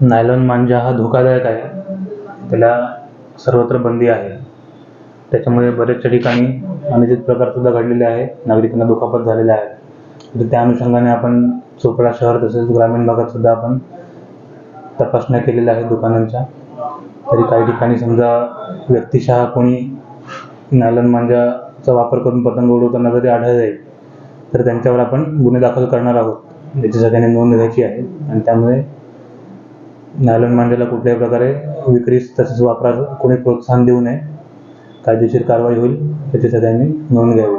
Nylon मांजा हा धोकादायक आहे. त्याला सर्वत्र बंदी आहे. त्याच्यामुळे बरेचशा ठिकाणी अनुचित प्रकार सुद्धा घडलेले आहे नागरिकांना दुखापत झालेल्या आहेत तर त्या अनुषंगाने आपण चोपडा शहर तसेच ग्रामीण भागात सुद्धा आपण तपासण्या केलेल्या आहेत दुकानांच्या. तरी काही ठिकाणी समजा व्यक्तिशः कोणी नायलॉन मांजाचा वापर करून पतंग उडवताना जरी आढळले तर त्यांच्यावर आपण गुन्हे दाखल करणार आहोत. याची सगळ्यांनी नोंद घ्यायची आहे. आणि त्यामुळे नायलॉन मांजाला कुठल्याही प्रकारे विक्रीस तसेच वापरास कोणी प्रोत्साहन देऊ नये. कायदेशीर कारवाई होईल याची सगळ्यांनी नोंद घ्यावी.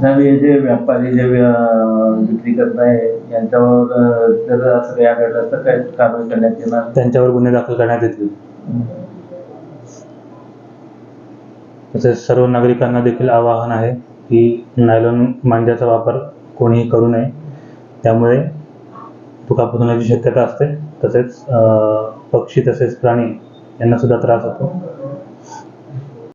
साहेब हे जे व्यापारी जे विक्री करत आहे यांच्यावर जर असं काही आढळलं तर काय कारवाई करण्यात येणार? त्यांच्यावर गुन्हे दाखल करण्यात येतील. तसेच सर्व नागरिकांना देखील आवाहन आहे की नायलॉन मांजाचा वापर कोणीही करू नये. त्यामुळे दुखापत होण्याची शक्यता असते. तसेच अं, पक्षी तसेच प्राणी यांना सुद्धा त्रास होतो.